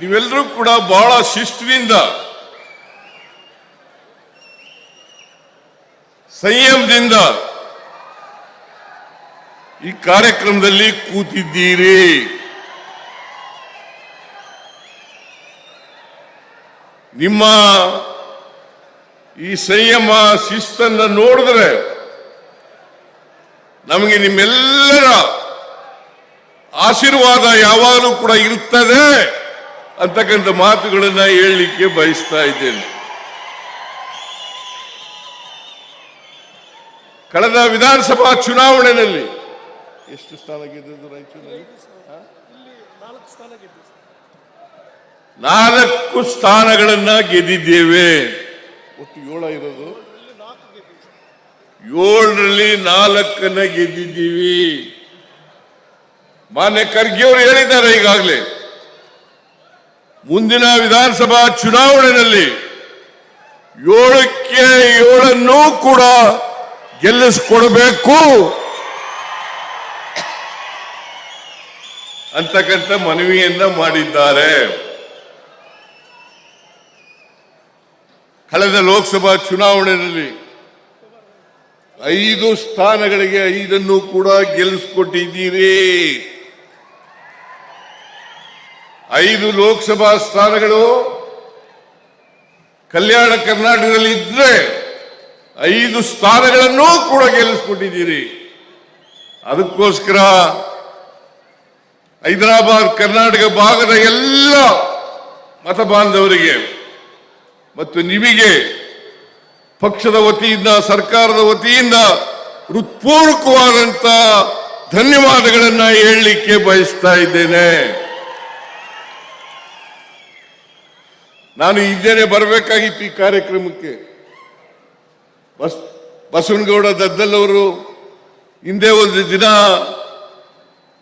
ನೀವೆಲ್ಲರೂ ಕೂಡ ಬಹಳ ಶಿಸ್ತಿನಿಂದ ಸಂಯಮದಿಂದ ಈ ಕಾರ್ಯಕ್ರಮದಲ್ಲಿ ಕೂತಿದ್ದೀರಿ. ನಿಮ್ಮ ಈ ಸಂಯಮ, ಶಿಸ್ತನ್ನ ನೋಡಿದ್ರೆ ನಮಗೆ ನಿಮ್ಮೆಲ್ಲರ ಆಶೀರ್ವಾದ ಯಾವಾಗಲೂ ಕೂಡ ಇರುತ್ತದೆ. ಅಂತಕ್ಕಂಥ ಮಾತುಗಳನ್ನ ಹೇಳಲಿಕ್ಕೆ ಬಯಸ್ತಾ ಇದ್ದೇನೆ. ಕಳೆದ ವಿಧಾನಸಭಾ ಚುನಾವಣೆಯಲ್ಲಿ ಎಷ್ಟು ಸ್ಥಾನ ಗೆದ್ದದ್ದು ನಾಲ್ಕು ಸ್ಥಾನಗಳನ್ನ ಗೆದ್ದಿದ್ದೇವೆ. ಒಟ್ಟು ಏಳ ಇರೋದು. ಏಳರಲ್ಲಿ ನಾಲ್ಕನ್ನ ಗೆದ್ದಿದ್ದೀವಿ. ಮಾನ್ಯ ಖರ್ಗೆ ಅವರು ಹೇಳಿದ್ದಾರೆ ಈಗಾಗಲೇ. ಮುಂದಿನ ವಿಧಾನಸಭಾ ಚುನಾವಣೆಯಲ್ಲಿ ಏಳಕ್ಕೆ ಏಳನ್ನೂ ಕೂಡ ಗೆಲ್ಲಿಸಿಕೊಡಬೇಕು. ಅಂತಕ್ಕಂಥ ಮನವಿಯನ್ನ ಮಾಡಿದ್ದಾರೆ. ಕಳೆದ ಲೋಕಸಭಾ ಚುನಾವಣೆಯಲ್ಲಿ ಐದು ಸ್ಥಾನಗಳಿಗೆ ಐದನ್ನು ಕೂಡ ಗೆಲ್ಲಿಸ್ಕೊಟ್ಟಿದ್ದೀರಿ. ಐದು ಲೋಕಸಭಾ ಸ್ಥಾನಗಳು ಕಲ್ಯಾಣ ಕರ್ನಾಟಕದಲ್ಲಿ ಇದ್ರೆ ಐದು ಸ್ಥಾನಗಳನ್ನು ಕೂಡ ಗೆಲ್ಲಿಸ್ಕೊಟ್ಟಿದ್ದೀರಿ ಅದಕ್ಕೋಸ್ಕರ ಹೈದರಾಬಾದ್, ಕರ್ನಾಟಕ ಭಾಗದ ಎಲ್ಲ ಮತ ಬಾಂಧವರಿಗೆ ಮತ್ತು ನಿಮಗೆ ಪಕ್ಷದ ವತಿಯಿಂದ, ಸರ್ಕಾರದ ವತಿಯಿಂದ ಹೃತ್ಪೂರ್ವಕವಾದಂತ ಧನ್ಯವಾದಗಳನ್ನ ಹೇಳಲಿಕ್ಕೆ ಬಯಸ್ತಾ ಇದ್ದೇನೆ. ನಾನು ಇದ್ದೇನೆ ಬರಬೇಕಾಗಿತ್ತು ಈ ಕಾರ್ಯಕ್ರಮಕ್ಕೆ. ಬಸ್, ಬಸವನಗೌಡ ದದ್ದಲ್ಲವರು ಹಿಂದೆ ಒಂದು ದಿನ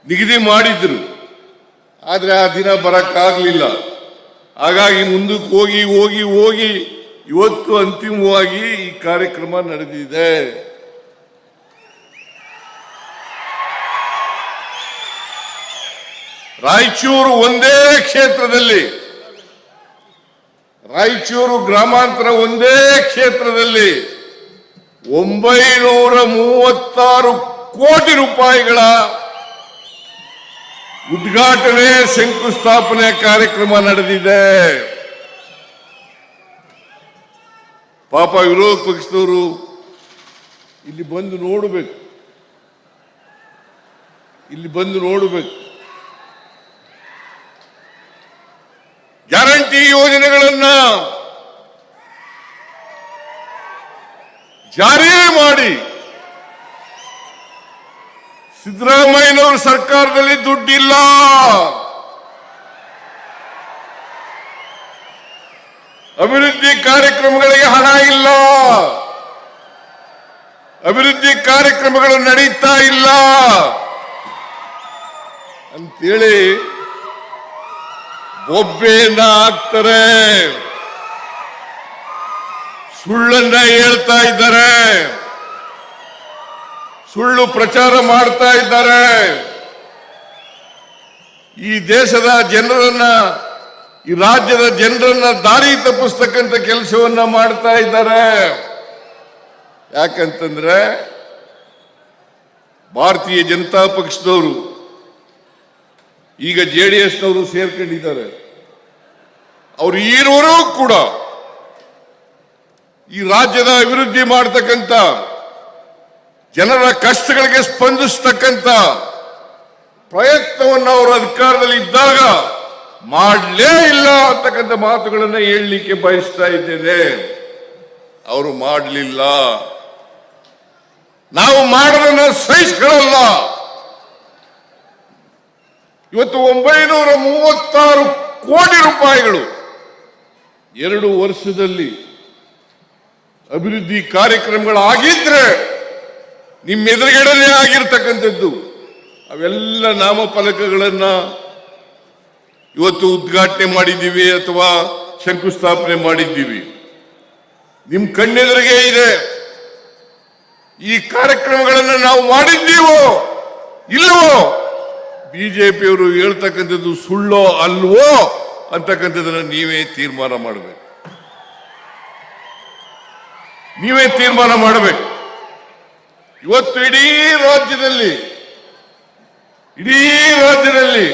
ನಿಗದಿ ಮಾಡಿದ್ರು. ಆದರೆ ಆ ದಿನ ಬರಕ್ಕಾಗಲಿಲ್ಲ. ಹಾಗಾಗಿ ಮುಂದಕ್ಕೆ ಹೋಗಿ ಹೋಗಿ ಹೋಗಿ ಇವತ್ತು ಅಂತಿಮವಾಗಿ ಈ ಕಾರ್ಯಕ್ರಮ ನಡೆದಿದೆ. ರಾಯಚೂರು ಒಂದೇ ಕ್ಷೇತ್ರದಲ್ಲಿ ರಾಯಚೂರು ಗ್ರಾಮಾಂತರ ಒಂದೇ ಕ್ಷೇತ್ರದಲ್ಲಿ ಒಂಬೈನೂರ ಮೂವತ್ತಾರು ಕೋಟಿ ರೂಪಾಯಿಗಳ ಉದ್ಘಾಟನೆ ಶಂಕುಸ್ಥಾಪನೆ ಕಾರ್ಯಕ್ರಮ ನಡೆದಿದೆ. ಪಾಪ ವಿರೋಧ ಪಕ್ಷದವರು ಇಲ್ಲಿ ಬಂದು ನೋಡಬೇಕು. ಇಲ್ಲಿ ಬಂದು ನೋಡಬೇಕು. ಗ್ಯಾರಂಟಿ ಯೋಜನೆಗಳನ್ನ ಜಾರಿ ಮಾಡಿ ಸಿದ್ದರಾಮಯ್ಯನವರ ಸರ್ಕಾರದಲ್ಲಿ ದುಡ್ಡಿಲ್ಲ. ಅಭಿವೃದ್ಧಿ ಕಾರ್ಯಕ್ರಮಗಳಿಗೆ ಹಣ ಇಲ್ಲ. ಅಭಿವೃದ್ಧಿ ಕಾರ್ಯಕ್ರಮಗಳು ನಡೀತಾ ಇಲ್ಲ. ಅಂತೇಳಿ ಬೊಬ್ಬೆಯನ್ನ ಹಾಕ್ತಾರೆ ಸುಳ್ಳನ್ನ ಹೇಳ್ತಾ ಇದ್ದಾರೆ. ಸುಳ್ಳು ಪ್ರಚಾರ ಮಾಡ್ತಾ ಇದ್ದಾರೆ. ಈ ದೇಶದ ಜನರನ್ನ, ಈ ರಾಜ್ಯದ ಜನರನ್ನ ದಾರಿ ತಪ್ಪಿಸ್ತಕ್ಕಂಥ ಕೆಲಸವನ್ನ ಮಾಡ್ತಾ ಇದ್ದಾರೆ. ಯಾಕಂತಂದ್ರೆ, ಭಾರತೀಯ ಜನತಾ ಪಕ್ಷದವರು ಈಗ ಜೆ ಡಿ ಎಸ್ನವರು ಸೇರ್ಕೊಂಡಿದ್ದಾರೆ. ಅವರು ಇರೋರು ಕೂಡ ಈ ರಾಜ್ಯದ ಅಭಿವೃದ್ಧಿ ಮಾಡತಕ್ಕಂತ ಜನರ ಕಷ್ಟಗಳಿಗೆ ಸ್ಪಂದಿಸ್ತಕ್ಕಂಥ ಪ್ರಯತ್ನವನ್ನು ಅವರು ಅಧಿಕಾರದಲ್ಲಿ ಇದ್ದಾಗ ಮಾಡಲೇ ಇಲ್ಲ ಅಂತಕ್ಕಂಥ ಮಾತುಗಳನ್ನು ಹೇಳಲಿಕ್ಕೆ ಬಯಸ್ತಾ ಇದ್ದೇನೆ. ಅವರು ಮಾಡಲಿಲ್ಲ. ನಾವು ಮಾಡೋದನ್ನ ಸಹಿಸ್ಕೊಳ್ಳಲ್ಲ. ಇವತ್ತು ಒಂಬೈನೂರ ಮೂವತ್ತಾರು ಕೋಟಿ ರೂಪಾಯಿಗಳು ಎರಡು ವರ್ಷದಲ್ಲಿ ಅಭಿವೃದ್ಧಿ ಕಾರ್ಯಕ್ರಮಗಳಾಗಿದ್ರೆ ನಿಮ್ಮ ಎದುರುಗಡೆನೇ ಆಗಿರ್ತಕ್ಕಂಥದ್ದು. ಅವೆಲ್ಲ ನಾಮಫಲಕಗಳನ್ನು ಇವತ್ತು ಉದ್ಘಾಟನೆ ಮಾಡಿದ್ದೀವಿ ಅಥವಾ ಶಂಕುಸ್ಥಾಪನೆ ಮಾಡಿದ್ದೀವಿ. ನಿಮ್ ಕಣ್ಣೆದುರಿಗೆ ಇದೆ. ಈ ಕಾರ್ಯಕ್ರಮಗಳನ್ನು ನಾವು ಮಾಡಿದ್ದೀವೋ ಇಲ್ಲವೋ? ಬಿಜೆಪಿಯವರು ಹೇಳ್ತಕ್ಕಂಥದ್ದು ಸುಳ್ಳೋ ಅಲ್ವೋ ಅಂತಕ್ಕಂಥದ್ದನ್ನ ನೀವೇ ತೀರ್ಮಾನ ಮಾಡಬೇಕು. ನೀವೇ ತೀರ್ಮಾನ ಮಾಡಬೇಕು. ಇವತ್ತು ಇಡೀ ರಾಜ್ಯದಲ್ಲಿ ಇಡೀ ರಾಜ್ಯದಲ್ಲಿ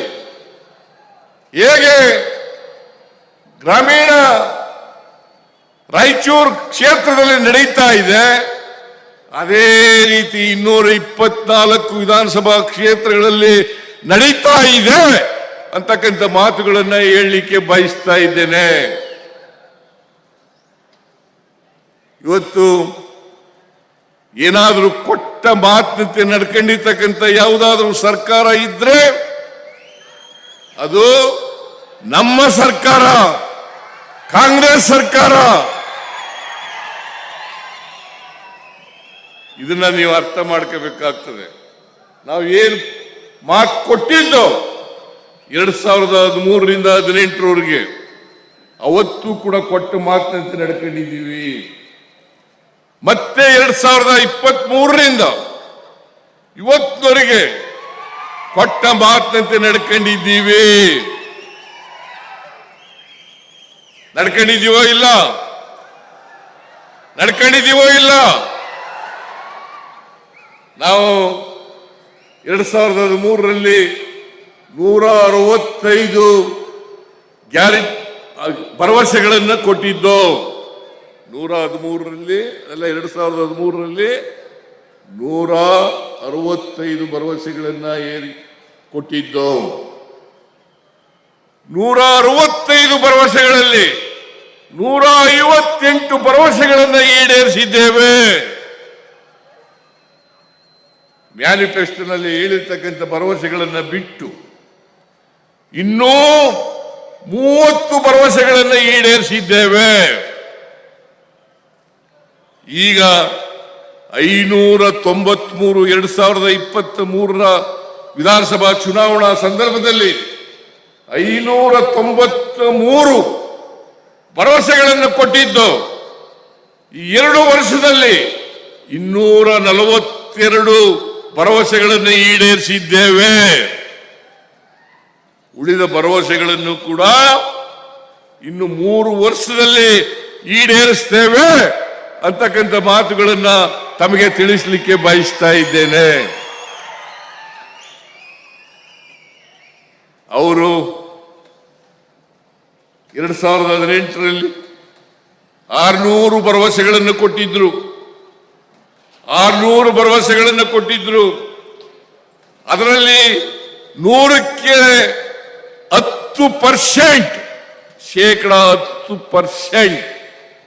ಹೇಗೆ ಗ್ರಾಮೀಣ ರಾಯಚೂರು ಕ್ಷೇತ್ರದಲ್ಲಿ ನಡೀತಾ ಇದೆ, ಅದೇ ರೀತಿ ಇನ್ನೂರ ಇಪ್ಪತ್ನಾಲ್ಕು ವಿಧಾನಸಭಾ ಕ್ಷೇತ್ರಗಳಲ್ಲಿ ನಡೀತಾ ಇದೆ ಅಂತಕ್ಕಂಥ ಮಾತುಗಳನ್ನ ಹೇಳಲಿಕ್ಕೆ ಬಯಸ್ತಾ ಇದ್ದೇನೆ. ಇವತ್ತು ಏನಾದರೂ ಕೊಟ್ಟ ಮಾತಿನಂತೆ ನಡ್ಕೊಂಡಿರ್ತಕ್ಕಂಥ ಯಾವುದಾದ್ರೂ ಸರ್ಕಾರ ಇದ್ರೆ ಅದು ನಮ್ಮ ಸರ್ಕಾರ, ಕಾಂಗ್ರೆಸ್ ಸರ್ಕಾರ. ಇದನ್ನ ನೀವು ಅರ್ಥ ಮಾಡ್ಕೋಬೇಕಾಗ್ತದೆ. ನಾವು ಏನು ಮಾತು ಕೊಟ್ಟಿದ್ದು ಎರಡ್ ಸಾವಿರದ ಹದಿಮೂರರಿಂದ ಹದಿನೆಂಟರವರೆಗೆ. ಅವತ್ತು ಕೂಡ ಕೊಟ್ಟ ಮಾತಿನಂತೆ ನಡ್ಕೊಂಡಿದ್ದೀವಿ. ಮತ್ತೆ ಎರಡ್ ಸಾವಿರದ ಇಪ್ಪತ್ತ್ ಮೂರರಿಂದ ಇವತ್ತಿನವರೆಗೆ ಕೊಟ್ಟ ಮಾತಿನಂತೆ ನಡ್ಕೊಂಡಿದ್ದೀವಿ. ನಡ್ಕೊಂಡಿದ್ದೀವೋ ಇಲ್ಲ? ನಡ್ಕೊಂಡಿದ್ದೀವೋ ಇಲ್ಲ? ನಾವು ಎರಡ್ ಸಾವಿರದ ಹದಿಮೂರರಲ್ಲಿ ನೂರ ಅರವತ್ತೈದು ಗ್ಯಾರಿ ಭರವಸೆಗಳನ್ನು ಕೊಟ್ಟಿದ್ದು. ನೂರ ಹದಿಮೂರರಲ್ಲಿ ಅಲ್ಲ, ಎರಡ್ ಸಾವಿರದ ಹದಿಮೂರರಲ್ಲಿ ನೂರ ಅರವತ್ತೈದು ಭರವಸೆಗಳನ್ನ ಏರಿ ಕೊಟ್ಟಿದ್ದು. ನೂರ ಅರವತ್ತೈದು ಭರವಸೆಗಳಲ್ಲಿ ನೂರ ಐವತ್ತೆಂಟು ಭರವಸೆಗಳನ್ನು ಈಡೇರಿಸಿದ್ದೇವೆ. ಮ್ಯಾನಿಫೆಸ್ಟೋನಲ್ಲಿ ಹೇಳಿರ್ತಕ್ಕಂಥ ಭರವಸೆಗಳನ್ನು ಬಿಟ್ಟು ಇನ್ನೂ ಮೂವತ್ತು ಭರವಸೆಗಳನ್ನು ಈಡೇರಿಸಿದ್ದೇವೆ. ಈಗ ಐನೂರ ತೊಂಬತ್ಮೂರು ಎರಡ್ ಸಾವಿರದ ಇಪ್ಪತ್ತ್ ಮೂರರ ವಿಧಾನಸಭಾ ಚುನಾವಣಾ ಸಂದರ್ಭದಲ್ಲಿ ಐನೂರ ತೊಂಬತ್ತ ಮೂರು ಭರವಸೆಗಳನ್ನು ಕೊಟ್ಟಿದ್ದು ಎರಡು ವರ್ಷದಲ್ಲಿ ಇನ್ನೂರ ನಲವತ್ತೆರಡು ಭರವಸೆಗಳನ್ನು ಈಡೇರಿಸಿದ್ದೇವೆ. ಉಳಿದ ಭರವಸೆಗಳನ್ನು ಕೂಡ ಇನ್ನು ಮೂರು ವರ್ಷದಲ್ಲಿ ಈಡೇರಿಸ್ತೇವೆ ಅಂತಕ್ಕಂಥ ಮಾತುಗಳನ್ನ ತಮಗೆ ತಿಳಿಸಲಿಕ್ಕೆ ಬಯಸ್ತಾ ಇದ್ದೇನೆ. ಅವರು ಎರಡ್ ಸಾವಿರದ ಹದಿನೆಂಟರಲ್ಲಿ ಆರ್ನೂರು ಭರವಸೆಗಳನ್ನು ಕೊಟ್ಟಿದ್ರು. ಆರ್ನೂರು ಭರವಸೆಗಳನ್ನು ಕೊಟ್ಟಿದ್ರು. ಅದರಲ್ಲಿ ನೂರಕ್ಕೆ ಹತ್ತು ಪರ್ಸೆಂಟ್, ಶೇಕಡ ಹತ್ತು ಪರ್ಸೆಂಟ್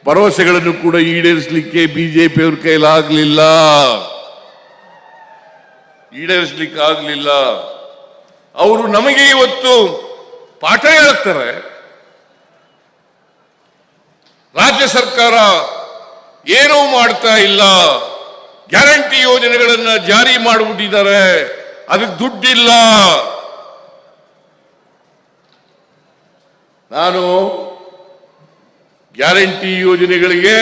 ಭರವಸೆಗಳನ್ನು ಕೂಡ ಈಡೇರಿಸಲಿಕ್ಕೆ ಬಿಜೆಪಿಯವ್ರ ಕೈಲಾಗಲಿಲ್ಲ. ಈಡೇರಿಸಲಿಕ್ಕೆ ಆಗಲಿಲ್ಲ ಅವರು ನಮಗೆ ಇವತ್ತು ಪಾಠ ಹೇಳ್ತಾರೆ. ರಾಜ್ಯ ಸರ್ಕಾರ ಏನೂ ಮಾಡ್ತಾ ಇಲ್ಲ. ಗ್ಯಾರಂಟಿ ಯೋಜನೆಗಳನ್ನ ಜಾರಿ ಮಾಡಿಬಿಟ್ಟಿದ್ದಾರೆ. ಅದಕ್ಕೆ ದುಡ್ಡಿಲ್ಲ. ನಾನು ಗ್ಯಾರಂಟಿ ಯೋಜನೆಗಳಿಗೆ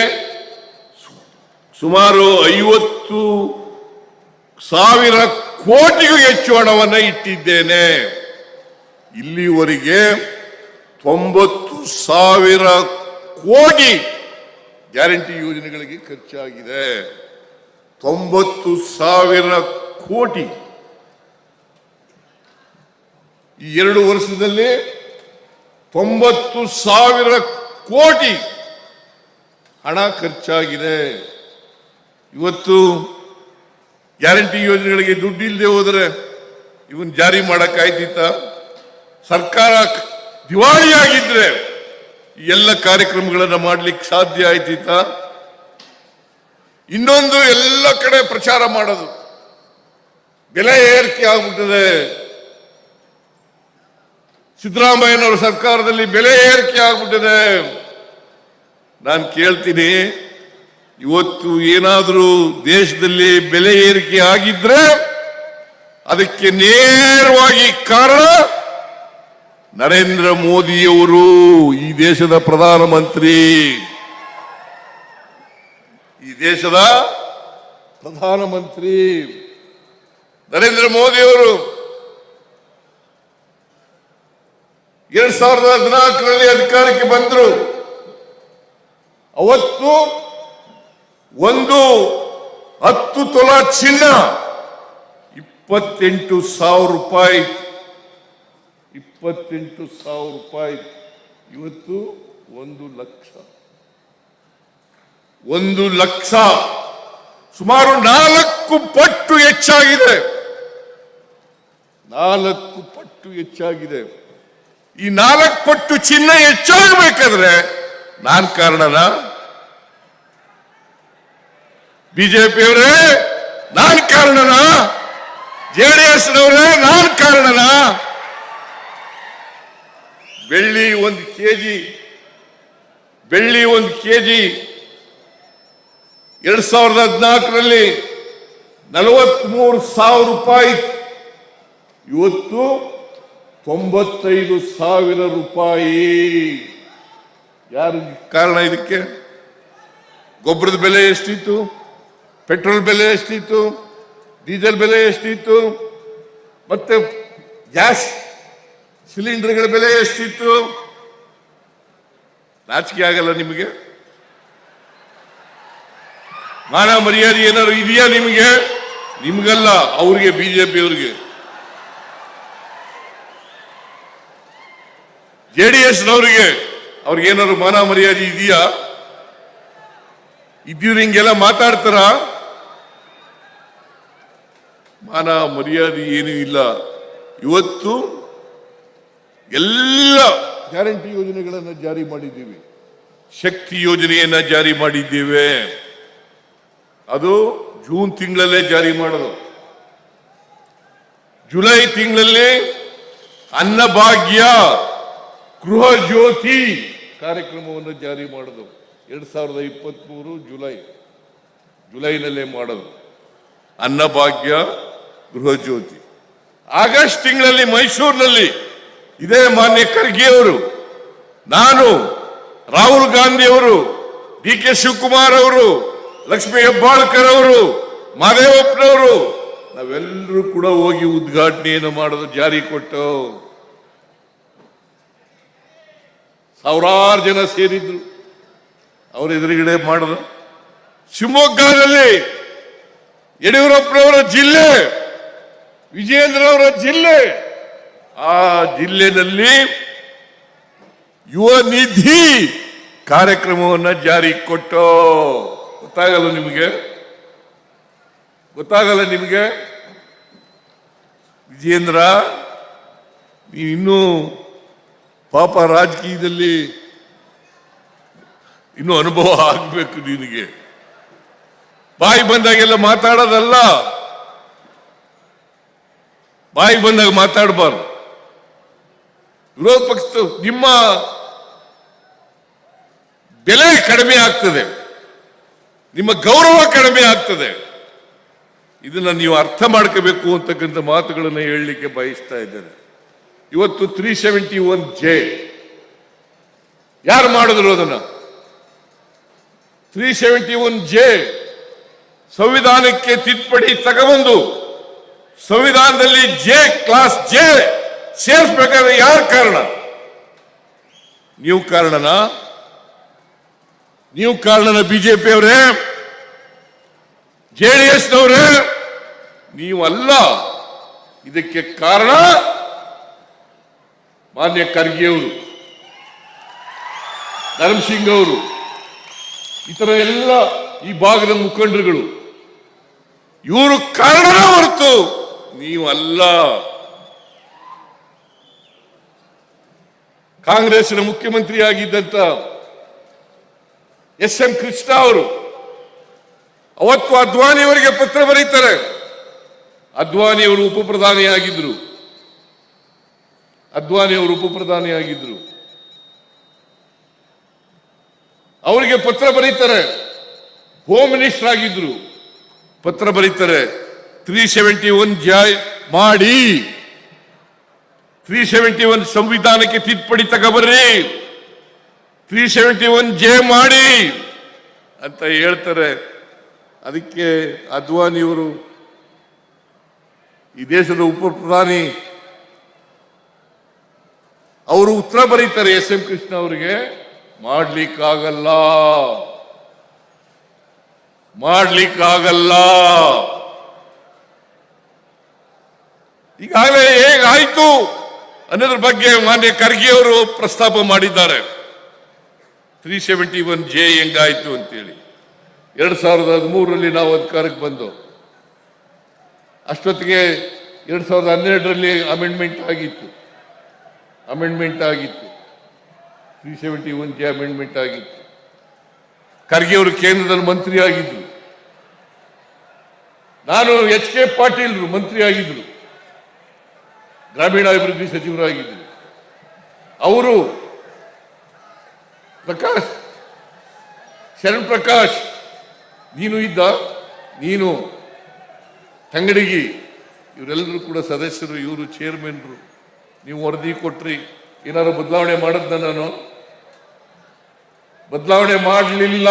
ಸುಮಾರು ಐವತ್ತು ಸಾವಿರ ಕೋಟಿಗೂ ಹೆಚ್ಚು ಹಣವನ್ನು ಇಟ್ಟಿದ್ದೇನೆ. ಇಲ್ಲಿವರೆಗೆ ತೊಂಬತ್ತು ಸಾವಿರ ಕೋಟಿ ಗ್ಯಾರಂಟಿ ಯೋಜನೆಗಳಿಗೆ ಖರ್ಚಾಗಿದೆ. ತೊಂಬತ್ತು ಸಾವಿರ ಕೋಟಿ ಈ ಎರಡು ವರ್ಷದಲ್ಲಿ ತೊಂಬತ್ತು ಸಾವಿರ ಕೋಟಿ ಹಣ ಖರ್ಚಾಗಿದೆ. ಇವತ್ತು ಗ್ಯಾರಂಟಿ ಯೋಜನೆಗಳಿಗೆ ದುಡ್ಡು ಇಲ್ಲದೆ ಹೋದರೆ ಇವನ್ ಜಾರಿ ಮಾಡಕ್ಕಾಯ್ತಿತ್ತ? ಸರ್ಕಾರ ದಿವಾಳಿಯಾಗಿದ್ರೆ ಎಲ್ಲ ಕಾರ್ಯಕ್ರಮಗಳನ್ನು ಮಾಡ್ಲಿಕ್ಕೆ ಸಾಧ್ಯ ಆಯ್ತಿತ್ತ? ಇನ್ನೊಂದು ಎಲ್ಲ ಕಡೆ ಪ್ರಚಾರ ಮಾಡೋದು. ಬೆಲೆ ಏರಿಕೆ ಆಗ್ಬಿಟ್ಟಿದೆ. ಸಿದ್ದರಾಮಯ್ಯನವರ ಸರ್ಕಾರದಲ್ಲಿ ಬೆಲೆ ಏರಿಕೆ ಆಗ್ಬಿಟ್ಟಿದೆ. ನಾನು ಕೇಳ್ತೀನಿ, ಇವತ್ತು ಏನಾದರೂ ದೇಶದಲ್ಲಿ ಬೆಲೆ ಏರಿಕೆ ಆಗಿದ್ರೆ ಅದಕ್ಕೆ ನೇರವಾಗಿ ಕಾರಣ ನರೇಂದ್ರ ಮೋದಿಯವರು ಈ ದೇಶದ ಪ್ರಧಾನಮಂತ್ರಿ. ದೇಶದ ಪ್ರಧಾನಮಂತ್ರಿ ನರೇಂದ್ರ ಮೋದಿಯವರು ಎರಡ್ ಸಾವಿರದ ಹದಿನಾಲ್ಕರಲ್ಲಿ ಅಧಿಕಾರಕ್ಕೆ ಬಂದರು. ಅವತ್ತು ಒಂದು ಹತ್ತು ತೊಲಾ ಚಿನ್ನ ಇಪ್ಪತ್ತೆಂಟು ಸಾವಿರ ರೂಪಾಯಿ. ಇಪ್ಪತ್ತೆಂಟು ಸಾವಿರ ರೂಪಾಯಿ. ಇವತ್ತು ಒಂದು ಲಕ್ಷ. ಒಂದು ಲಕ್ಷ, ಸುಮಾರು ನಾಲ್ಕು ಪಟ್ಟು ಹೆಚ್ಚಾಗಿದೆ. ನಾಲ್ಕು ಪಟ್ಟು ಹೆಚ್ಚಾಗಿದೆ. ಈ ನಾಲ್ಕು ಪಟ್ಟು ಚಿನ್ನ ಹೆಚ್ಚಾಗಬೇಕಾದ್ರೆ ನಾನ್ ಕಾರಣನ? ಬಿಜೆಪಿಯವರೇ, ನಾನ್ ಕಾರಣನಾ? ಜೆಡಿಎಸ್ ನವರೇ ನಾನ್ ಕಾರಣನ? ಬೆಳ್ಳಿ ಒಂದು ಕೆಜಿ, ಬೆಳ್ಳಿ ಒಂದು ಕೆಜಿ ಎರಡ್ ಸಾವಿರದ ಹದಿನಾಲ್ಕರಲ್ಲಿ ನಲವತ್ಮೂರು ಸಾವಿರ ರೂಪಾಯಿ ಇವತ್ತು ತೊಂಬತ್ತೈದು ಸಾವಿರ ರೂಪಾಯಿ. ಯಾರು ಕಾರಣ ಇದಕ್ಕೆ? ಗೊಬ್ಬರದ ಬೆಲೆ ಎಷ್ಟಿತ್ತು? ಪೆಟ್ರೋಲ್ ಬೆಲೆ ಎಷ್ಟಿತ್ತು? ಡೀಸೆಲ್ ಬೆಲೆ ಎಷ್ಟಿತ್ತು? ಮತ್ತೆ ಗ್ಯಾಸ್ ಸಿಲಿಂಡರ್ಗಳ ಬೆಲೆ ಎಷ್ಟಿತ್ತು? ನಾಚಿಕೆ ಆಗಲ್ಲ ನಿಮಗೆ? ಮಾನ ಮರ್ಯಾದೆ ಏನಾದ್ರು ಇದೆಯಾ ನಿಮಗೆ? ನಿಮ್ಗಲ್ಲ, ಅವ್ರಿಗೆ ಬಿಜೆಪಿ ಅವ್ರಿಗೆ. ಜೆ ಡಿ ಎಸ್ ನವರಿಗೆ, ಅವ್ರಿಗೆ ಏನಾದ್ರು ಮಾನ ಮರ್ಯಾದೆ ಇದೆಯಾ? ಇದ್ದೀವ್ರು ಹಿಂಗೆಲ್ಲ ಮಾತಾಡ್ತಾರ? ಮಾನ ಮರ್ಯಾದೆ ಏನೂ ಇಲ್ಲ. ಇವತ್ತು ಎಲ್ಲ ಗ್ಯಾರಂಟಿ ಯೋಜನೆಗಳನ್ನು ಜಾರಿ ಮಾಡಿದ್ದೀವಿ. ಶಕ್ತಿ ಯೋಜನೆಯನ್ನ ಜಾರಿ ಮಾಡಿದ್ದೇವೆ. ಅದು ಜೂನ್ ತಿಂಗಳಲ್ಲೇ ಜಾರಿ ಮಾಡೋದು. ಜುಲೈ ತಿಂಗಳಲ್ಲಿ ಅನ್ನಭಾಗ್ಯ ಗೃಹ ಜ್ಯೋತಿ ಕಾರ್ಯಕ್ರಮವನ್ನು ಜಾರಿ ಮಾಡೋದು. ಎರಡ್ ಸಾವಿರದ ಇಪ್ಪತ್ಮೂರು ಜುಲೈ. ಜುಲೈನಲ್ಲೇ ಮಾಡೋದು. ಅನ್ನಭಾಗ್ಯ ಗೃಹ ಜ್ಯೋತಿ. ಆಗಸ್ಟ್ ತಿಂಗಳಲ್ಲಿ ಮೈಸೂರಿನಲ್ಲಿ ಇದೇ ಮಾನ್ಯ ಖರ್ಗೆ ಅವರು, ನಾನು ರಾಹುಲ್ ಗಾಂಧಿ ಅವರು, ಡಿ ಕೆ ಶಿವಕುಮಾರ್ ಅವರು ಲಕ್ಷ್ಮೀ ಹೆಬ್ಬಾಳ್ಕರ್ ಅವರು, ಮಾದೇವಪ್ಪನವರು, ನಾವೆಲ್ಲರೂ ಕೂಡ ಹೋಗಿ ಉದ್ಘಾಟನೆಯನ್ನು ಮಾಡೋದು ಜಾರಿ ಕೊಟ್ಟು ಸಾವಿರಾರು ಜನ ಸೇರಿದ್ರು. ಅವ್ರ ಎದುರುಗಡೆ ಮಾಡಿದ್ರು ಶಿವಮೊಗ್ಗದಲ್ಲಿ ಯಡಿಯೂರಪ್ಪನವರ ಜಿಲ್ಲೆ ವಿಜೇಂದ್ರ ಅವರ ಜಿಲ್ಲೆ, ಆ ಜಿಲ್ಲೆನಲ್ಲಿ ಯುವ ನಿಧಿ ಕಾರ್ಯಕ್ರಮವನ್ನ ಜಾರಿ ಕೊಟ್ಟು ಗೊತ್ತಾಗಲ್ಲ ನಿಮಗೆ? ಗೊತ್ತಾಗಲ್ಲ ನಿಮಗೆ? ವಿಜೇಂದ್ರ ನೀವು ಇನ್ನೂ ಪಾಪ ರಾಜಕೀಯದಲ್ಲಿ ಇನ್ನೂ ಅನುಭವ ಆಗಬೇಕು ನಿನಗೆ. ಬಾಯಿ ಬಂದಾಗೆಲ್ಲ ಮಾತಾಡೋದಲ್ಲ. ಬಾಯಿ ಬಂದಾಗ ಮಾತಾಡಬಾರ್ದು. ವಿರೋಧ ಪಕ್ಷ ನಿಮ್ಮ ಬೆಲೆ ಕಡಿಮೆ ಆಗ್ತದೆ. ನಿಮ್ಮ ಗೌರವ ಕಡಿಮೆ ಆಗ್ತದೆ. ಇದನ್ನ ನೀವು ಅರ್ಥ ಮಾಡ್ಕೋಬೇಕು ಅಂತಕ್ಕಂಥ ಮಾತುಗಳನ್ನು ಹೇಳಲಿಕ್ಕೆ ಬಯಸ್ತಾ ಇದ್ದೇನೆ. ಇವತ್ತು ತ್ರೀ ಸೆವೆಂಟಿ ಒನ್ ಜೆ ಯಾರು ಮಾಡಿದ್ರು ಅದನ್ನ? ತ್ರೀ ಸೆವೆಂಟಿ ಒನ್ ಜೆ ಸಂವಿಧಾನಕ್ಕೆ ತಿದ್ದುಪಡಿ ತಗೊಂಡು ಸಂವಿಧಾನದಲ್ಲಿ ಜೆ ಕ್ಲಾಸ್ ಜೆ ಸೇರಿಸಬೇಕಾದ್ರೆ ಯಾರು ಕಾರಣ? ನೀವು ಕಾರಣನಾ? ನೀವು ಕಾರಣನ ಬಿಜೆಪಿ ಅವರೇ, ಜೆ ಡಿ ಎಸ್ನವರೇ ನವರೇ ಅಲ್ಲ ಇದಕ್ಕೆ ಕಾರಣ ಮಾನ್ಯ ಖರ್ಗೆ ಅವರು ಧರ್ಮಸಿಂಗ್ ಅವರು ಇತರ ಎಲ್ಲ ಈ ಭಾಗದ ಮುಖಂಡರುಗಳು. ಇವರು ಕಾರಣ ಹೊರತು ನೀವಲ್ಲ. ಕಾಂಗ್ರೆಸ್ನ ಮುಖ್ಯಮಂತ್ರಿ ಆಗಿದ್ದಂತ ಎಸ್ ಎಂ ಕೃಷ್ಣ ಅವರು. ಅವತ್ತು ಅದ್ವಾನಿ ಅವರಿಗೆ ಪತ್ರ ಬರೀತಾರೆ. ಅದ್ವಾನಿ ಅವರು ಉಪ ಪ್ರಧಾನಿಯಾಗಿದ್ರು ಅದ್ವಾನಿ ಅವರು ಉಪ ಪ್ರಧಾನಿಯಾಗಿದ್ರು ಅವರಿಗೆ ಪತ್ರ ಬರೀತಾರೆ. ಹೋಮ್ ಮಿನಿಸ್ಟರ್ ಆಗಿದ್ರು. ಪತ್ರ ಬರೀತಾರೆ. ತ್ರೀ ಸೆವೆಂಟಿ ಒನ್ ಜಾಯ್ ಮಾಡಿ. ತ್ರೀ ಸೆವೆಂಟಿ ಒನ್ ಸಂವಿಧಾನಕ್ಕೆ ತಿದ್ದುಪಡಿ ತಗೊಬರ್ರಿ. ತ್ರೀ ಸೆವೆಂಟಿ ಒನ್ ಜೆ ಮಾಡಿ ಅಂತ ಹೇಳ್ತಾರೆ. ಅದಕ್ಕೆ ಅದ್ವಾನಿಯವರು ಈ ದೇಶದ ಉಪ ಪ್ರಧಾನಿ ಅವರು ಉತ್ತರ ಬರೀತಾರೆ ಎಸ್ ಎಂ ಕೃಷ್ಣ ಅವರಿಗೆ, ಮಾಡ್ಲಿಕ್ಕಾಗಲ್ಲ. ಮಾಡ್ಲಿಕ್ಕಾಗಲ್ಲ. ಈಗಾಗಲೇ ಹೇಗಾಯ್ತು ಅನ್ನೋದ್ರ ಬಗ್ಗೆ ಮಾನ್ಯ ಖರ್ಗೆ ಅವರು ಪ್ರಸ್ತಾಪ ಮಾಡಿದ್ದಾರೆ. ತ್ರೀ ಸೆವೆಂಟಿ ಒನ್ ಜೆ ಹೆಂಗಾಯ್ತು ಅಂತೇಳಿ. ಎರಡು ಸಾವಿರದ ಹದಿಮೂರರಲ್ಲಿ ನಾವು ಅಧಿಕಾರಕ್ಕೆ ಬಂದು, ಅಷ್ಟೊತ್ತಿಗೆ ಎರಡು ಸಾವಿರದ ಹನ್ನೆರಡರಲ್ಲಿ ಅಮೆಂಡ್ಮೆಂಟ್ ಆಗಿತ್ತು. ಅಮೆಂಡ್ಮೆಂಟ್ ಆಗಿತ್ತು. Three seventy one J amendment ಆಗಿತ್ತು. ಖರ್ಗೆ ಅವರು ಕೇಂದ್ರದಲ್ಲಿ ಮಂತ್ರಿ ಆಗಿದ್ರು. ನಾನು ಎಚ್ ಕೆ ಪಾಟೀಲ್ ಮಂತ್ರಿ ಆಗಿದ್ರು. ಗ್ರಾಮೀಣಾಭಿವೃದ್ಧಿ ಸಚಿವರಾಗಿದ್ದರು ಅವರು ಪ್ರಕಾಶ್. ಶರಣ್ ಪ್ರಕಾಶ್, ನೀನು ಇದ್ದ, ನೀನು ತಂಗಡಿಗಿ, ಇವರೆಲ್ಲರೂ ಕೂಡ ಸದಸ್ಯರು, ಇವರು ಚೇರ್ಮನ್ರು ನೀವು ವರದಿ ಕೊಟ್ರಿ ಏನಾರು ಬದಲಾವಣೆ ಮಾಡದ್ನ ನಾನು? ಬದಲಾವಣೆ ಮಾಡಲಿಲ್ಲ.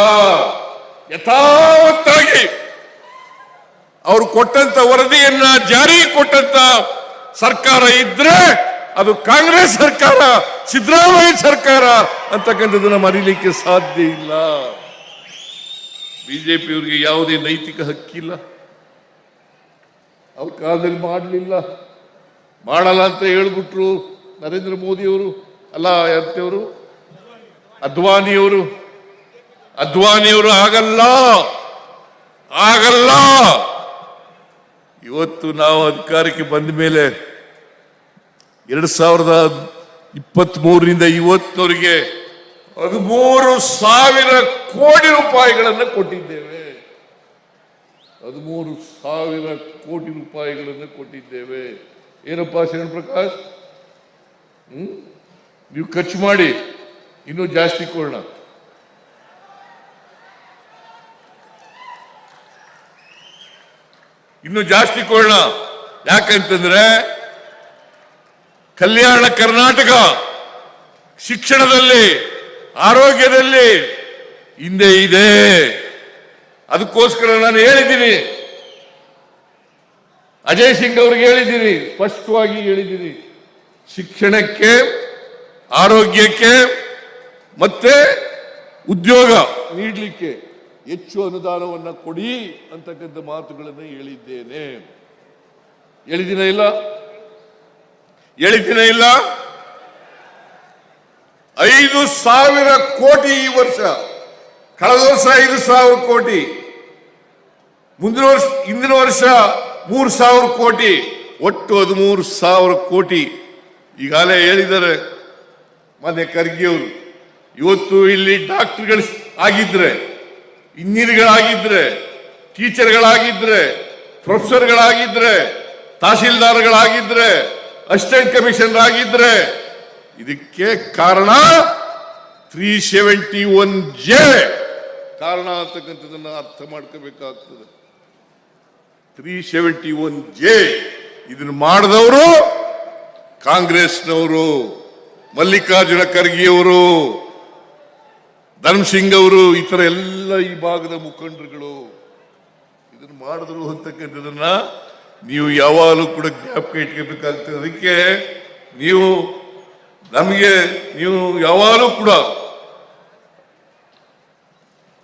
ಯಥಾವತ್ತಾಗಿ ಅವರು ಕೊಟ್ಟಂತ ವರದಿಯನ್ನ ಜಾರಿ ಕೊಟ್ಟಂತ ಸರ್ಕಾರ ಇದ್ರೆ ಅದು ಕಾಂಗ್ರೆಸ್ ಸರ್ಕಾರ, ಸಿದ್ದರಾಮಯ್ಯ ಸರ್ಕಾರ ಅಂತಕ್ಕಂಥದ್ದನ್ನ ಮರೀಲಿಕ್ಕೆ ಸಾಧ್ಯ ಇಲ್ಲ. ಬಿಜೆಪಿಯವರಿಗೆ ಯಾವುದೇ ನೈತಿಕ ಹಕ್ಕಿಲ್ಲ. ಅವ್ರ ಕಾಲದಲ್ಲಿ ಮಾಡಲಿಲ್ಲ. ಮಾಡಲ್ಲ ಅಂತ ಹೇಳ್ಬಿಟ್ರು ನರೇಂದ್ರ ಮೋದಿಯವರು, ಅಲ್ಲ ಅಂತವರು ಅದ್ವಾನಿಯವರು. ಅದ್ವಾನಿಯವರು ಆಗಲ್ಲ. ಆಗಲ್ಲ. ಇವತ್ತು ನಾವು ಅಧಿಕಾರಕ್ಕೆ ಬಂದ ಮೇಲೆ ಎರಡ್ ಸಾವಿರದ ಇಪ್ಪತ್ತ್ ಮೂರರಿಂದ ಇವತ್ತಿನವರೆಗೆ ಹದಿಮೂರು ಸಾವಿರ ಕೋಟಿ ರೂಪಾಯಿಗಳನ್ನು ಕೊಟ್ಟಿದ್ದೇವೆ. ಹದಿಮೂರು ಸಾವಿರ ಕೋಟಿ ರೂಪಾಯಿಗಳನ್ನು ಕೊಟ್ಟಿದ್ದೇವೆ. ಏನಪ್ಪಾ ಶರಣ್ ಪ್ರಕಾಶ್ ಹ್ಮ್? ನೀವು ಖರ್ಚು ಮಾಡಿ, ಇನ್ನೂ ಜಾಸ್ತಿ ಕೊಡೋಣ. ಇನ್ನೂ ಜಾಸ್ತಿ ಕೊಡೋಣ. ಯಾಕಂತಂದ್ರೆ ಕಲ್ಯಾಣ ಕರ್ನಾಟಕ ಶಿಕ್ಷಣದಲ್ಲಿ, ಆರೋಗ್ಯದಲ್ಲಿ ಹಿಂದೆ ಇದೆ. ಅದಕ್ಕೋಸ್ಕರ ನಾನು ಹೇಳಿದ್ದೀನಿ. ಅಜಯ್ ಸಿಂಗ್ ಅವ್ರಿಗೆ ಹೇಳಿದ್ದೀನಿ, ಸ್ಪಷ್ಟವಾಗಿ ಹೇಳಿದ್ದೀನಿ. ಶಿಕ್ಷಣಕ್ಕೆ, ಆರೋಗ್ಯಕ್ಕೆ ಮತ್ತೆ ಉದ್ಯೋಗ ನೀಡಲಿಕ್ಕೆ ಹೆಚ್ಚು ಅನುದಾನವನ್ನ ಕೊಡಿ ಅಂತಕ್ಕಂಥ ಮಾತುಗಳನ್ನು ಹೇಳಿದ್ದೇನೆ. ಹೇಳಿದಿನ ಇಲ್ಲ? ಹೇಳಿದಿನ ಇಲ್ಲ? ಐದು ಸಾವಿರ ಕೋಟಿ ಈ ವರ್ಷ. ಕಳೆದ ವರ್ಷ ಐದು ಸಾವಿರ ಕೋಟಿ. ಮುಂದಿನ ವರ್ಷ, ಹಿಂದಿನ ವರ್ಷ ಮೂರು ಸಾವಿರ ಕೋಟಿ. ಒಟ್ಟು ಹದಿಮೂರು ಸಾವಿರ ಕೋಟಿ. ಈಗಾಗಲೇ ಹೇಳಿದ್ದಾರೆ ಮನೆ ಖರ್ಗೆಯವರು. ಇವತ್ತು ಇಲ್ಲಿ ಡಾಕ್ಟರ್ಗಳು ಆಗಿದ್ರೆ, ಇಂಜಿನಿಯರ್ಗಳಾಗಿದ್ರೆ, ಟೀಚರ್ಗಳಾಗಿದ್ರೆ, ಪ್ರೊಫೆಸರ್ಗಳಾಗಿದ್ರೆ ತಹಸೀಲ್ದಾರ್ಗಳಾಗಿದ್ರೆ ಅಸಿಸ್ಟೆಂಟ್ ಕಮಿಷನರ್ ಆಗಿದ್ರೆ ಇದಕ್ಕೆ ಕಾರಣ ತ್ರೀ ಸೆವೆಂಟಿ ಒನ್ ಜೆ ಕಾರಣ ಅಂತಕ್ಕಂಥದ್ದನ್ನು ಅರ್ಥ ಮಾಡ್ಕೋಬೇಕಾಗ್ತದೆ. ತ್ರೀ ಸೆವೆಂಟಿ ಒನ್ ಜೆ ಇದನ್ನು ಮಾಡಿದವರು ಕಾಂಗ್ರೆಸ್ನವರು, ಮಲ್ಲಿಕಾರ್ಜುನ ಖರ್ಗೆಯವರು ಅವರು ಸಿಂಗ್ ಅವರು, ಈ ತರ ಎಲ್ಲ ಈ ಭಾಗದ ಮುಖಂಡರುಗಳು ಇದನ್ನು ಮಾಡಿದ್ರು ಅಂತಕ್ಕಂಥದನ್ನ ನೀವು ಯಾವಾಗಲೂ ಕೂಡ ಜ್ಞಾಪಕ ಇಟ್ಕೋಬೇಕಾಗ್ತದೆ ಅದಕ್ಕೆ ನೀವು ನಮಗೆ ನೀವು ಯಾವಾಗಲೂ ಕೂಡ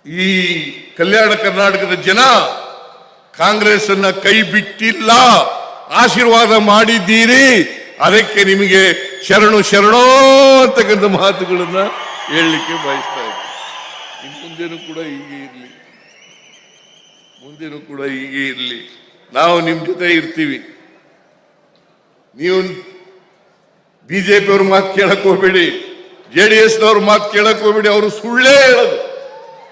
ಈ ಕಲ್ಯಾಣ ಕರ್ನಾಟಕದ ಜನ ಕಾಂಗ್ರೆಸ್ ಅನ್ನ ಕೈ ಬಿಟ್ಟಿಲ್ಲ, ಆಶೀರ್ವಾದ ಮಾಡಿದ್ದೀರಿ, ಅದಕ್ಕೆ ನಿಮಗೆ ಶರಣು ಶರಣೋ ಅಂತಕ್ಕಂಥ ಮಾತುಗಳನ್ನ ಹೇಳಲಿಕ್ಕೆ ಬಯಸ್ತಾ ಇದ್ದೀನಿ. ಇನ್ನು ಮುಂದೇನು ಕೂಡ ಹೀಗೆ ಇರಲಿ. ಮುಂದೇನು ಕೂಡ ಹೀಗೆ ಇರಲಿ. ನಾವು ನಿಮ್ಮ ಜೊತೆ ಇರ್ತೀವಿ. ನೀವು ಬಿಜೆಪಿ ಅವ್ರ ಮಾತು ಕೇಳಕ್ ಹೋಗ್ಬೇಡಿ, ಜೆ ಡಿ ಎಸ್ನವ್ರ ಮಾತು ಕೇಳಕ್ ಹೋಗ್ಬೇಡಿ, ಅವರು ಸುಳ್ಳೇ ಹೇಳೋದು.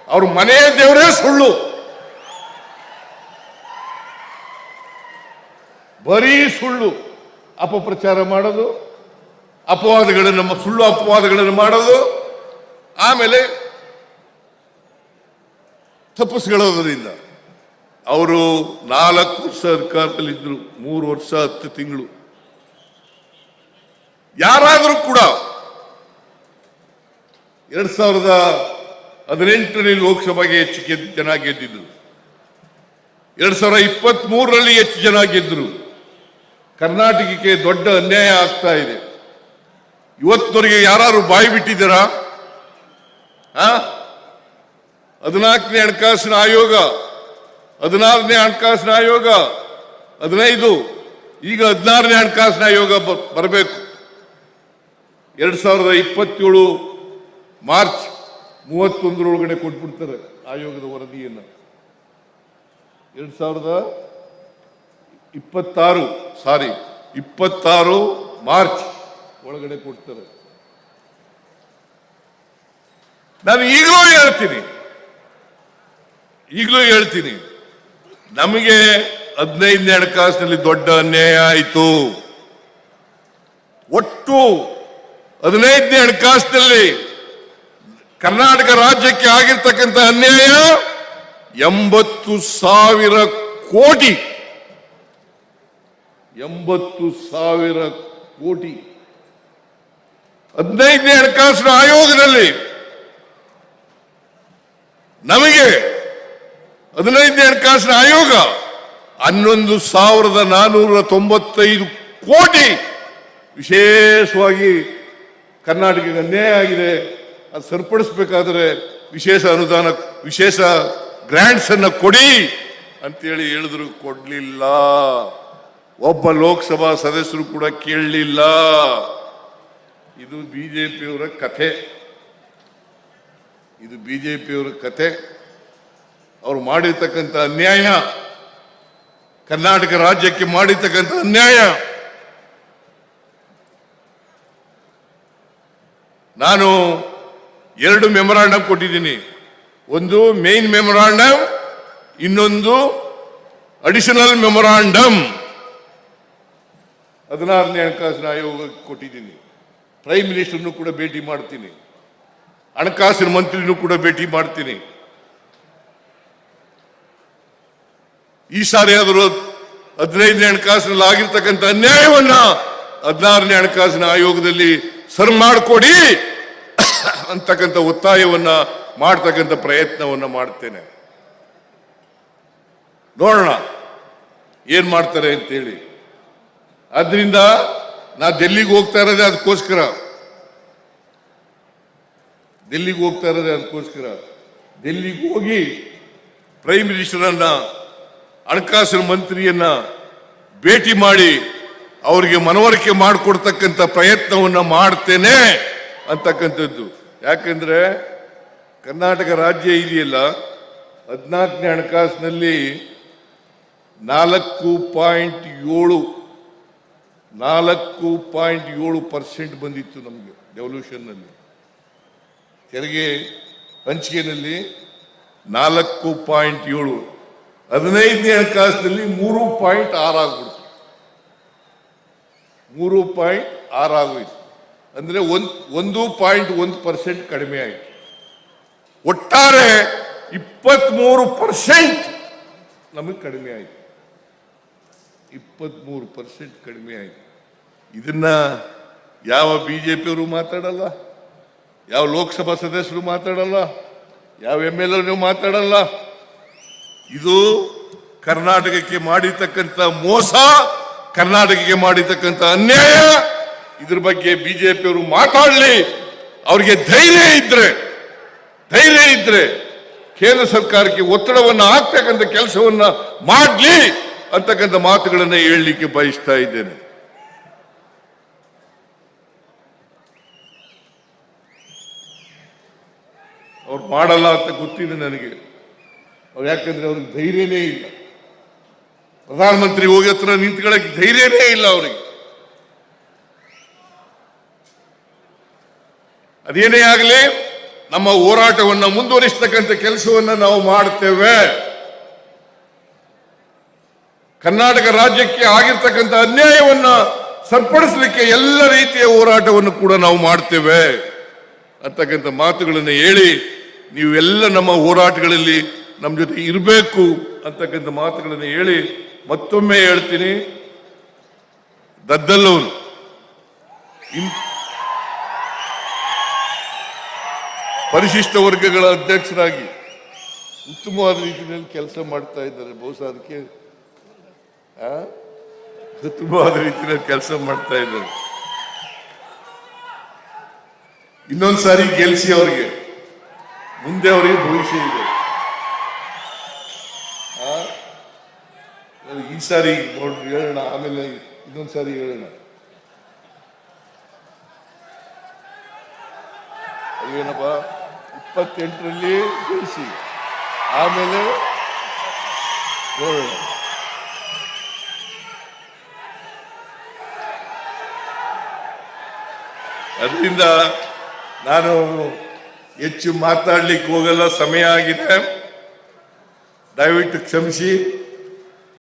ಅವ್ರ ಮನೆ ದೇವರೇ ಸುಳ್ಳು. ಬರೀ ಸುಳ್ಳು ಅಪಪ್ರಚಾರ ಮಾಡೋದು, ಅಪವಾದಗಳನ್ನು ಸುಳ್ಳು ಅಪವಾದಗಳನ್ನು ಮಾಡೋದು, ಆಮೇಲೆ ತಪ್ಪಿಸ್ಕೊಳ್ಳೋದ್ರಿಂದ. ಅವರು ನಾಲ್ಕು ವರ್ಷ ಅಧಿಕಾರದಲ್ಲಿದ್ದರು, ಮೂರು ವರ್ಷ ಹತ್ತು ತಿಂಗಳು. ಯಾರಾದರೂ ಕೂಡ ಎರಡ್ ಸಾವಿರದ ಹದಿನೆಂಟರಲ್ಲಿ ಲೋಕಸಭೆಗೆ ಹೆಚ್ಚು ಜನ ಗೆದ್ದಿದ್ರು ಎರಡ್ ಸಾವಿರದ ಇಪ್ಪತ್ತ್ ಮೂರರಲ್ಲಿ ಹೆಚ್ಚು ಜನ ಗೆದ್ದರು. ಕರ್ನಾಟಕಕ್ಕೆ ದೊಡ್ಡ ಅನ್ಯಾಯ ಆಗ್ತಾ ಇದೆ. ಇವತ್ತವರೆಗೆ ಯಾರು ಬಾಯಿ ಬಿಟ್ಟಿದ್ದೀರಾ? ಹದಿನಾಲ್ಕನೇ ಹಣಕಾಸಿನ ಆಯೋಗ ಹದಿನಾರನೇ ಹಣಕಾಸಿನ ಆಯೋಗ, ಹದಿನೈದು, ಈಗ ಹದಿನಾರನೇ ಹಣಕಾಸಿನ ಆಯೋಗ ಬರಬೇಕು. ಎರಡ್ ಸಾವಿರದ ಇಪ್ಪತ್ತೇಳು ಮಾರ್ಚ್ ಮೂವತ್ತೊಂದರೊಳಗಡೆ ಕೊಟ್ಬಿಡ್ತಾರೆ ಆಯೋಗದ ವರದಿಯನ್ನು. ಎರಡ್ ಸಾವಿರದ ಇಪ್ಪತ್ತಾರು, ಸಾರಿ, ಇಪ್ಪತ್ತಾರು ಮಾರ್ಚ್ ಒಳಗಡೆ ಕೊಡ್ತಾರೆ. ನಾನು ಈಗಲೂ ಹೇಳ್ತೀನಿ. ಈಗಲೂ ಹೇಳ್ತೀನಿ. ನಮಗೆ ಹದಿನೈದನೇ ಹಣಕಾಸಿನಲ್ಲಿ ದೊಡ್ಡ ಅನ್ಯಾಯ ಆಯಿತು. ಒಟ್ಟು ಹದಿನೈದನೇ ಹಣಕಾಸಿನಲ್ಲಿ ಕರ್ನಾಟಕ ರಾಜ್ಯಕ್ಕೆ ಆಗಿರ್ತಕ್ಕಂಥ ಅನ್ಯಾಯ ಎಂಬತ್ತು ಸಾವಿರ ಕೋಟಿ. ಎಂಬತ್ತು ಸಾವಿರ ಕೋಟಿ. ಹದಿನೈದನೇ ಹಣಕಾಸಿನ ಆಯೋಗದಲ್ಲಿ ನಮಗೆ ಹದಿನೈದನೇ ಹಣಕಾಸಿನ ಆಯೋಗ. ಹನ್ನೊಂದು ಸಾವಿರದ ನಾನೂರ ತೊಂಬತ್ತೈದು ಕೋಟಿ ವಿಶೇಷವಾಗಿ ಕರ್ನಾಟಕಕ್ಕೆ ಅನ್ಯಾಯ ಆಗಿದೆ. ಅದು ಸರಿಪಡಿಸಬೇಕಾದ್ರೆ ವಿಶೇಷ ಅನುದಾನ, ವಿಶೇಷ ಗ್ರಾಂಟ್ಸ್ ಅನ್ನು ಕೊಡಿ ಅಂತೇಳಿ ಹೇಳಿದ್ರು, ಕೊಡಲಿಲ್ಲ. ಒಬ್ಬ ಲೋಕಸಭಾ ಸದಸ್ಯರು ಕೂಡ ಕೇಳಲಿಲ್ಲ. ಇದು ಬಿಜೆಪಿಯವರ ಕಥೆ. ಇದು ಬಿಜೆಪಿಯವರ ಕಥೆ. ಅವರು ಮಾಡಿರ್ತಕ್ಕಂಥ ಅನ್ಯಾಯ, ಕರ್ನಾಟಕ ರಾಜ್ಯಕ್ಕೆ ಮಾಡಿರ್ತಕ್ಕಂಥ ಅನ್ಯಾಯ. ನಾನು ಎರಡು ಮೆಮೊರಾಂಡಮ್ ಕೊಟ್ಟಿದ್ದೀನಿ. ಒಂದು ಮೇನ್ ಮೆಮೊರಾಂಡಮ್ ಇನ್ನೊಂದು ಅಡಿಷನಲ್ ಮೆಮೊರಾಂಡಮ್ ಹದಿನಾರನೇ ಹಣಕಾಸಿನ ಆಯೋಗಕ್ಕೆ ಕೊಟ್ಟಿದ್ದೀನಿ. ಪ್ರೈಮ್ ಮಿನಿಸ್ಟರ್ನು ಕೂಡ ಭೇಟಿ ಮಾಡ್ತೀನಿ. ಹಣಕಾಸಿನ ಮಂತ್ರಿನೂ ಕೂಡ ಭೇಟಿ ಮಾಡ್ತೀನಿ. ಈ ಸಾರಿ ಆದರೂ ಹದಿನೈದನೇ ಹಣಕಾಸಿನಲ್ಲಿ ಆಗಿರ್ತಕ್ಕಂಥ ಅನ್ಯಾಯವನ್ನ ಹದಿನಾರನೇ ಹಣಕಾಸಿನ ಆಯೋಗದಲ್ಲಿ ಸರ್ ಮಾಡಿಕೊಡಿ ಅಂತಕ್ಕಂಥ ಒತ್ತಾಯವನ್ನ ಮಾಡ್ತಕ್ಕಂಥ ಪ್ರಯತ್ನವನ್ನ ಮಾಡ್ತೇನೆ. ನೋಡೋಣ ಏನ್ ಮಾಡ್ತಾರೆ ಅಂತೇಳಿ. ಆದ್ರಿಂದ ನಾ ಡೆಲ್ಲಿಗೆ ಹೋಗ್ತಾ ಇರೋದೇ ಅದಕ್ಕೋಸ್ಕರ. ಡೆಲ್ಲಿಗೆ ಹೋಗ್ತಾ ಇರೋದೇ ಅದಕ್ಕೋಸ್ಕರ. ಡೆಲ್ಲಿಗೆ ಹೋಗಿ ಪ್ರೈಮ್ ಮಿನಿಸ್ಟರನ್ನ ಹಣಕಾಸಿನ ಮಂತ್ರಿಯನ್ನ ಭೇಟಿ ಮಾಡಿ ಅವರಿಗೆ ಮನವರಿಕೆ ಮಾಡಿಕೊಡ್ತಕ್ಕಂಥ ಪ್ರಯತ್ನವನ್ನ ಮಾಡ್ತೇನೆ ಅಂತಕ್ಕಂಥದ್ದು. ಯಾಕಂದ್ರೆ ಕರ್ನಾಟಕ ರಾಜ್ಯ ಇದೆಯಲ್ಲ, ಹದಿನಾಲ್ಕನೇ ಹಣಕಾಸಿನಲ್ಲಿ ನಾಲ್ಕು ಪಾಯಿಂಟ್ ಏಳು, ನಾಲ್ಕು ಪಾಯಿಂಟ್ ಏಳು ಪರ್ಸೆಂಟ್ ಬಂದಿತ್ತು ನಮಗೆ ಡೆವಲ್ಯೂಷನ್ನಲ್ಲಿ. ತೆರಿಗೆ ಹಂಚಿಕೆನಲ್ಲಿ ನಾಲ್ಕು ಪಾಯಿಂಟ್ ಏಳು. ಹದಿನೈದನೇ ಹಣಕಾಸಿನಲ್ಲಿ ಮೂರು ಪಾಯಿಂಟ್ ಆರಾಗ್ಬಿಡ್ತು ಮೂರು ಪಾಯಿಂಟ್ ಆರಾಗೋಯ್ತು ಅಂದರೆ ಒಂದ್, ಒಂದು ಪಾಯಿಂಟ್ ಒಂದು ಪರ್ಸೆಂಟ್ ಕಡಿಮೆ ಆಯಿತು. ಒಟ್ಟಾರೆ ಇಪ್ಪತ್ಮೂರು ಪರ್ಸೆಂಟ್ ನಮಗೆ ಕಡಿಮೆ ಆಯಿತು. ಇಪ್ಪತ್ತ್ಮೂರು ಪರ್ಸೆಂಟ್ ಕಡಿಮೆ ಆಯಿತು. ಇದನ್ನ ಯಾವ ಬಿ ಜೆ ಪಿಯವರು ಮಾತಾಡಲ್ಲ? ಯಾವ ಲೋಕಸಭಾ ಸದಸ್ಯರು ಮಾತಾಡಲ್ಲ? ಯಾವ ಎಂ ಎಲ್ ಎ ಮಾತಾಡಲ್ಲ? ಇದು ಕರ್ನಾಟಕಕ್ಕೆ ಮಾಡಿರ್ತಕ್ಕಂಥ ಮೋಸ, ಕರ್ನಾಟಕಕ್ಕೆ ಮಾಡಿರ್ತಕ್ಕಂಥ ಅನ್ಯಾಯ. ಇದ್ರ ಬಗ್ಗೆ ಬಿಜೆಪಿಯವರು ಮಾತಾಡಲಿ. ಅವ್ರಿಗೆ ಧೈರ್ಯ ಇದ್ರೆ ಧೈರ್ಯ ಇದ್ರೆ ಕೇಂದ್ರ ಸರ್ಕಾರಕ್ಕೆ ಒತ್ತಡವನ್ನು ಹಾಕ್ತಕ್ಕಂಥ ಕೆಲಸವನ್ನ ಮಾಡಲಿ ಅಂತಕ್ಕಂಥ ಮಾತುಗಳನ್ನ ಹೇಳಲಿಕ್ಕೆ ಬಯಸ್ತಾ ಇದ್ದೇನೆ. ಅವ್ರು ಮಾಡಲ್ಲ ಅಂತ ಗೊತ್ತಿದೆ ನನಗೆ. ಯಾಕಂದ್ರೆ ಅವ್ರಿಗೆ ಧೈರ್ಯನೇ ಇಲ್ಲ. ಪ್ರಧಾನಮಂತ್ರಿ ಹೋಗಿ ಹತ್ರ ನಿಂತ್ಕೊಳ್ಳಕ್ಕೆ ಧೈರ್ಯನೇ ಇಲ್ಲ ಅವರಿಗೆ. ಅದೇನೇ ಆಗಲಿ, ನಮ್ಮ ಹೋರಾಟವನ್ನು ಮುಂದುವರಿಸತಕ್ಕಂಥ ಕೆಲಸವನ್ನು ನಾವು ಮಾಡ್ತೇವೆ. ಕರ್ನಾಟಕ ರಾಜ್ಯಕ್ಕೆ ಆಗಿರ್ತಕ್ಕಂಥ ಅನ್ಯಾಯವನ್ನ ಸರಿಪಡಿಸಲಿಕ್ಕೆ ಎಲ್ಲ ರೀತಿಯ ಹೋರಾಟವನ್ನು ಕೂಡ ನಾವು ಮಾಡ್ತೇವೆ. ಅಂತಕ್ಕಂಥ ಮಾತುಗಳನ್ನು ಹೇಳಿ ನೀವೆಲ್ಲ ನಮ್ಮ ಹೋರಾಟಗಳಲ್ಲಿ ನಮ್ಮ ಜೊತೆ ಇರಬೇಕು ಅಂತಕ್ಕಂಥ ಮಾತುಗಳನ್ನು ಹೇಳಿ ಮತ್ತೊಮ್ಮೆ ಹೇಳ್ತೀನಿ. ದದ್ದಲ್ಲವರು ಪರಿಶಿಷ್ಟ ವರ್ಗಗಳ ಅಧ್ಯಕ್ಷರಾಗಿ ಉತ್ತಮವಾದ ರೀತಿಯಲ್ಲಿ ಕೆಲಸ ಮಾಡ್ತಾ ಇದ್ದಾರೆ ಬಹುಶಃ ಅದಕ್ಕೆ? ಉತ್ತಮವಾದ ರೀತಿಯಲ್ಲಿ ಕೆಲಸ ಮಾಡ್ತಾ ಇದ್ದಾರೆ. ಇನ್ನೊಂದು ಸಾರಿ ಗೆಲ್ಸಿ ಅವರಿಗೆ. ಮುಂದೆ ಅವರಿಗೆ ಭವಿಷ್ಯ ಇದೆ ಆ? ಈ ಸಾರಿ ಹೇಳೋಣ, ಆಮೇಲೆ ಇನ್ನೊಂದು ಸಾರಿ ಹೇಳೋಣ. ಏನಪ್ಪ? ಇಪ್ಪತ್ತೆಂಟರಲ್ಲಿ ಗೆಲ್ಸಿ ಆಮೇಲೆ ನೋಡೋಣ. ಅದರಿಂದ ನಾನು ಹೆಚ್ಚು ಮಾತಾಡ್ಲಿಕ್ಕೆ ಹೋಗಲ್ಲ, ಸಮಯ ಆಗಿದೆ. ದಯವಿಟ್ಟು ಕ್ಷಮಿಸಿ.